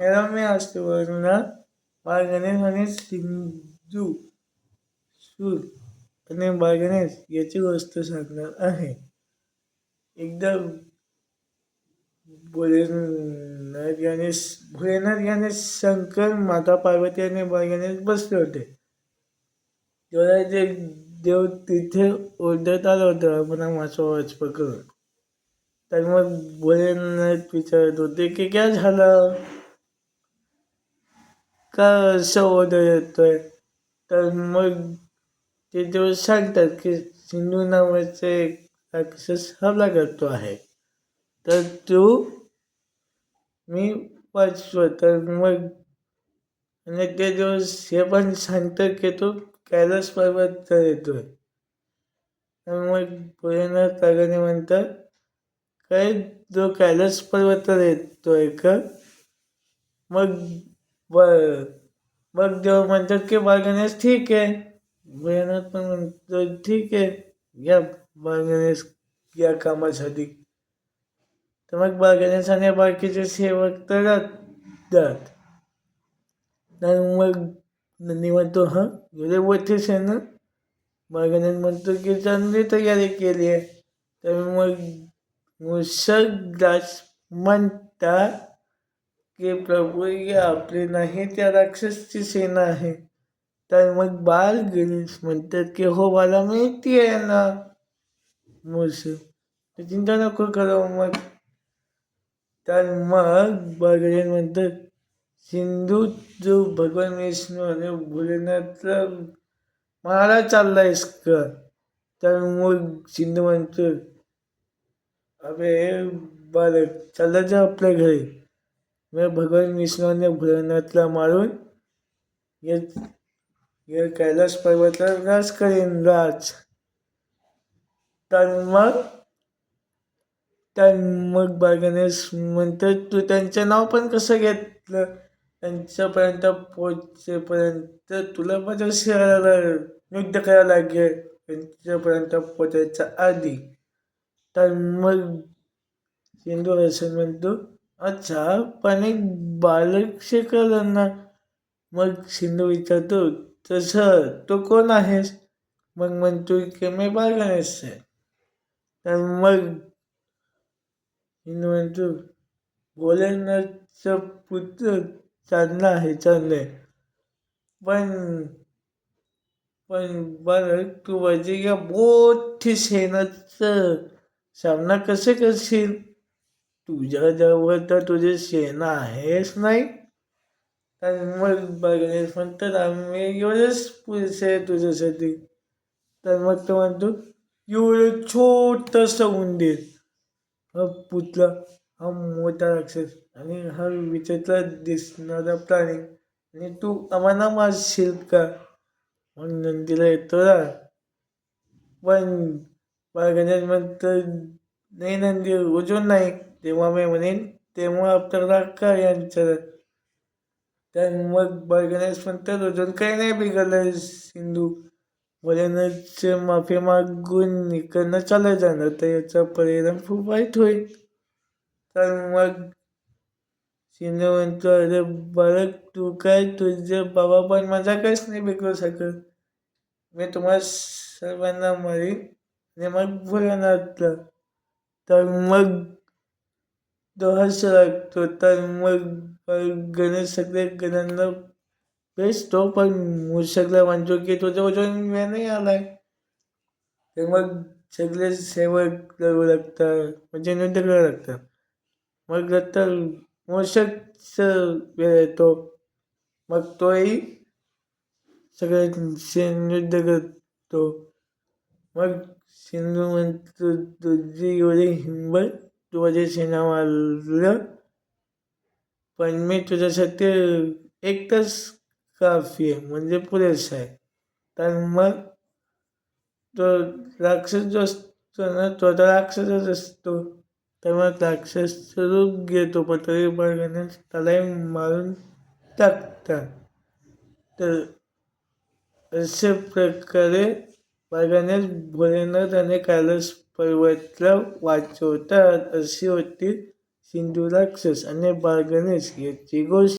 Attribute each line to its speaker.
Speaker 1: याला मी असतो वर्ण गणेश आणि सिंधू सूर आणि बाळ याची गोष्ट सांगणार आहे. एकदा भोलेनाथ गणेश भोलेनाथ गणेश शंकर माता पार्वती आणि बाळ बसले होते. तेव्हा ते देव तिथे ओरडत आला होता आपण माझा आवाज पकडून तर मग भोलेनाथ विचारत होते की काय झालं? का असं येतो आहे तर मग ते दिवस सांगतात की सिंधू नावाचे एक राक्षस हल्ला करतो आहे. तर तू मी वाचतो. तर मग आणि ते दिवस हे पण सांगतं की तू कैलास पर्वत येतोय. तर मग भोलेनाथ रागाने म्हणतात काय जो कैलास पर्वत येतोय का? मग बरं मग देव म्हणतात की बाळगणेश ठीक आहे. मेहनत पण म्हणतो ठीक आहे या बाळगणेश या कामासाठी. तर मग बाळगणेश आणि बाकीचे सेवक तर जात मग नंदी म्हणतो हां एवढे वतीस आहे ना? बाळगणेश म्हणतो की चांगली तयारी केली आहे. तर मग मुसळराज म्हणतात की प्रभू ही आपली नाही त्या राक्षसची सेना आहे. तर मग बाल गणेश म्हणतात की हो मला माहिती आहे ना? मुस चिंता नको करू. मग तर मग बाळ गणेश म्हणतात सिंधू जो भगवान विष्णू आणि भोलेनाथचा मारा चाललायस का? तर मग सिंधू म्हणतो अबे बालक चालला जा आपल्या घरी. मग भगवान विष्णूने भुवनातला मारून ये कैलास पर्वताला राज करेन. राज. तर मग तर मग बागणेश म्हणतात तू त्यांचं नाव पण कसं घेतलं? त्यांच्यापर्यंत पोचेपर्यंत तुला माझ्या शहराला युद्ध करावं लागेल. त्यांच्यापर्यंत पोचायच्या आधी तर मग सिंधू असं म्हणतो अच्छा पण एक बालक शेखरांना मग शिंदू विचारतो तसं तो कोण आहेस? मग म्हणतो की मी बालगणेश आहे. तर मग सिंधू म्हणतो भोलेनाथचा पुत्र चांगला आहे चांदले आहे. पण पण बालक तू माझी या मोठी सेनाचं सामना कसे करशील? तुझ्याजवळ तर तुझी सेना आहेच नाही. तर मग गणेश म्हणतात आम्ही एवढेच पुरुष आहे तुझ्यासाठी. तर मग तो म्हणतो एवढं छोटंसं उंदीर हा पुतला हा मोठा राक्षस आणि हा विचित्र दिसणारा प्राणी. आणि तू आम्हाला मारशील का? मग नंदीला येतो रा पण गणेश म्हणतं नाही नंदी अजून नाही. तेव्हा मी म्हणेन तेव्हा आपल्याला काय यांचं तर मग गणेश म्हणतात अजून काही नाही बिघडलं सिंधू. भोलेनाथचे माफी मागून इकडनं चालत जाणार तर याचा परिणाम खूप वाईट होईल. तर मग सिंधू म्हणतो अरे बरं तू काय तुझे बाबा पण माझा काहीच नाही बिघडू शकत. मी तुम्हाला सर्वांना मरीन आणि मग भोलेनाथला तर मग दोहास लागतो तर मग गणेश सगळे गणांना भेटतो पण मूषकला म्हणतो की तुझ्या वजन वेळ नाही आलाय तर मग सगळे सेवक करू लागतात म्हणजे नृत्य करावं लागतं मग नंतर मूषकचं वेळ येतो मग तोही सगळे नृत्य करतो मग सिंधू म्हणतो तुझी एवढी हिंमत तू माझी मारलं पण मी तुझ्यासाठी एकच काफी आहे म्हणजे पुरेसं आहे. तर मग तो राक्षस जो असतो ना तो तर राक्षसच असतो. तर मग राक्षस रूप घेतो पतळी तरी त्यालाही मारून टाकतात. तर अशा प्रकारे बाबानेच भोलेनाथ आणि कैलास पर्वतला वाचवतात अशी होती सिंधुराक्षस आणि बाळगणेश याची गोष्ट